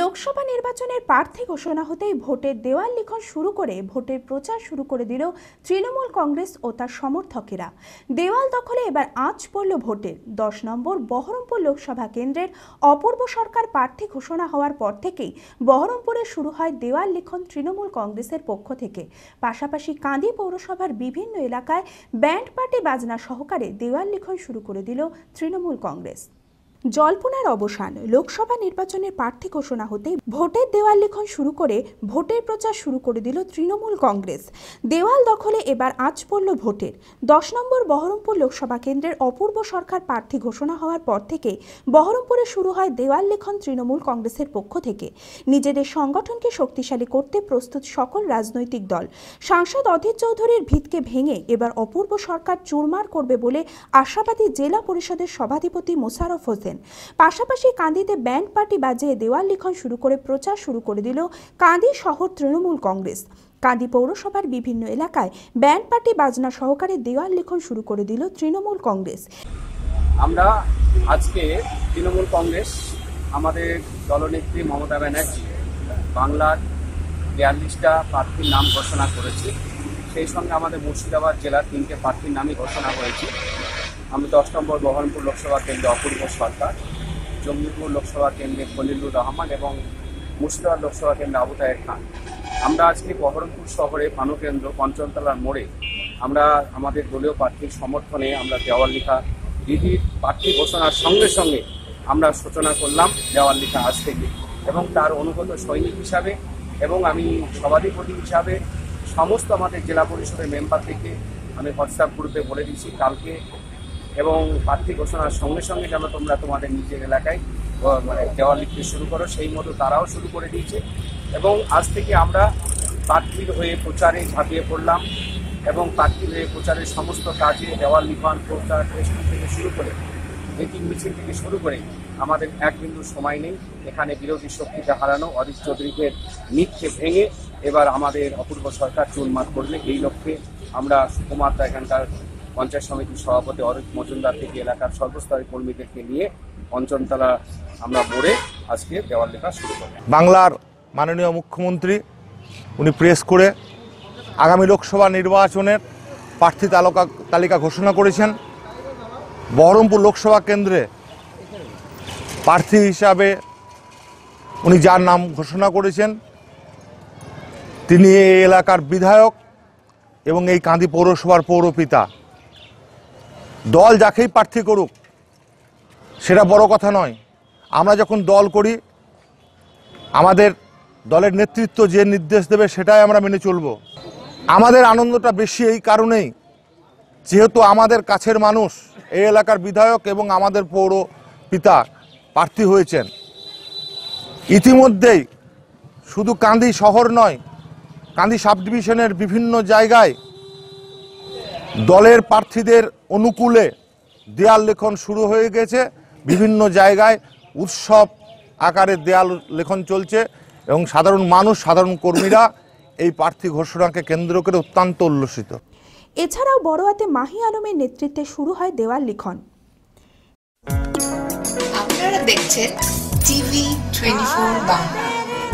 লোকসভা নির্বাচনের প্রার্থী ঘোষণা হতেই ভোটের দেওয়াল লিখন শুরু করে ভোটের প্রচার শুরু করে দিল তৃণমূল কংগ্রেস ও তার সমর্থকেরা। দেওয়াল দখলে এবার আঁচ পড়ল ভোটের। দশ নম্বর বহরমপুর লোকসভা কেন্দ্রের অপূর্ব সরকার প্রার্থী ঘোষণা হওয়ার পর থেকেই বহরমপুরে শুরু হয় দেওয়াল লিখন তৃণমূল কংগ্রেসের পক্ষ থেকে। পাশাপাশি কাঁদি পৌরসভার বিভিন্ন এলাকায় ব্যান্ড পার্টি বাজনা সহকারে দেওয়াল লিখন শুরু করে দিল তৃণমূল কংগ্রেস। জল্পনার অবসান। লোকসভা নির্বাচনের প্রার্থী ঘোষণা হতে ভোটের দেওয়াল লিখন শুরু করে ভোটের প্রচার শুরু করে দিল তৃণমূল কংগ্রেস। দেওয়াল দখলে এবার আঁচ পড়ল ভোটের। দশ নম্বর বহরমপুর লোকসভা কেন্দ্রের অপূর্ব সরকার প্রার্থী ঘোষণা হওয়ার পর থেকে বহরমপুরে শুরু হয় দেওয়াল লিখন তৃণমূল কংগ্রেসের পক্ষ থেকে। নিজেদের সংগঠনকে শক্তিশালী করতে প্রস্তুত সকল রাজনৈতিক দল। সাংসদ অধীর চৌধুরীর ভিতকে ভেঙে এবার অপূর্ব সরকার চুরমার করবে বলে আশাবাদী জেলা পরিষদের সভাধিপতি মোশারফ হোসেন পাশাপাশি কান্দিতে ব্যান্ড পার্টি বাজিয়ে দেওয়াল লিখন শুরু করে প্রচার শুরু করে দিল কান্দি শহর তৃণমূল কংগ্রেস। কান্দি পৌরসভার বিভিন্ন এলাকায় ব্যান্ড পার্টি বাজনা সহকারে দেওয়াল লিখন শুরু করে দিল তৃণমূল কংগ্রেস। আমরা আজকে তৃণমূল কংগ্রেস, আমাদের দলনেত্রী মমতা ব্যানার্জি বাংলার বিয়াল্লিশটা প্রার্থীর নাম ঘোষণা করেছে। সেই সঙ্গে আমাদের মুর্শিদাবাদ জেলার তিনটে প্রার্থীর নামই ঘোষণা হয়েছে। আমি দশ নম্বর বহরমপুর লোকসভা কেন্দ্রে অপূর্ব সরকার, জঙ্গিপুর লোকসভা কেন্দ্রে খলিলুর রহমান এবং মুর্শিদাবাদ লোকসভা কেন্দ্রে আবু তাহের খান। আমরা আজকে বহরমপুর শহরে পানুকেন্দ্র পঞ্চমতলার মোড়ে আমরা আমাদের দলীয় প্রার্থীর সমর্থনে আমরা দেওয়াল লিখা দিদির প্রার্থী ঘোষণার সঙ্গে সঙ্গে আমরা সূচনা করলাম দেওয়াল লিখা আজ থেকে এবং তার অনুগত সৈনিক হিসাবে এবং আমি সভাধিপতি হিসাবে সমস্ত আমাদের জেলা পরিষদের মেম্বার থেকে আমি হোয়াটসঅ্যাপ গ্রুপে বলে দিচ্ছি কালকে এবং প্রার্থী ঘোষণার সঙ্গে সঙ্গে যেন তোমরা তোমাদের নিজের এলাকায় মানে দেওয়া লিখতে শুরু করো, সেই মতো তারাও শুরু করে দিয়েছে। এবং আজ থেকে আমরা প্রার্থীর হয়ে প্রচারে ঝাঁপিয়ে পড়লাম এবং প্রার্থীর হয়ে প্রচারের সমস্ত কাজে দেওয়াল লিখন প্রচার ফেসবুক থেকে শুরু করে মিটিং মিছিল থেকে শুরু করে আমাদের এক বিন্দু সময় নেই। এখানে বিরোধী শক্তিকে হারানো অধীর চৌধুরীকে মিথকে ভেঙে এবার আমাদের অপূর্ব সরকার চুরমার করলে এই লক্ষ্যে আমরা সুকুমারদা এখানকার পঞ্চায়েত সমিতির সভাপতি অরূপ মজুমদার থেকে এলাকার সর্বস্তরের কর্মীদেরকে নিয়ে পঞ্চমতলা আমরা মোড়ে আজকে দেওয়াল লেখা শুরু করব বাংলার মাননীয় মুখ্যমন্ত্রী, উনি প্রেস করে আগামী লোকসভা নির্বাচনের প্রার্থী তালকা, তালিকা ঘোষণা করেছেন। বহরমপুর লোকসভা কেন্দ্রে প্রার্থী হিসাবে উনি যার নাম ঘোষণা করেছেন, তিনি এই এলাকার বিধায়ক এবং এই কাঁদি পৌরসভার পৌরপিতা। দল যাকেই প্রার্থী করুক, সেটা বড় কথা নয়। আমরা যখন দল করি, আমাদের দলের নেতৃত্ব যে নির্দেশ দেবে সেটাই আমরা মেনে চলব। আমাদের আনন্দটা বেশি এই কারণেই, যেহেতু আমাদের কাছের মানুষ, এই এলাকার বিধায়ক এবং আমাদের পৌর পিতা প্রার্থী হয়েছেন। ইতিমধ্যেই শুধু কান্দি শহর নয়, কান্দি সাব ডিভিশনের বিভিন্ন জায়গায় দলের প্রার্থীদের অনুকূলে দেয়াল লেখন শুরু হয়ে গেছে। বিভিন্ন জায়গায় উৎসব আকারে দেয়াল লেখন চলছে এবং সাধারণ মানুষ সাধারণ কর্মীরা এই প্রার্থী ঘোষণাকে কেন্দ্র করে অত্যন্ত উল্লসিত। এছাড়াও বড়োয়াতে মাহি আলমের নেতৃত্বে শুরু হয় দেওয়াল লিখন। আপনারা দেখছেন TV twenty four Bangla.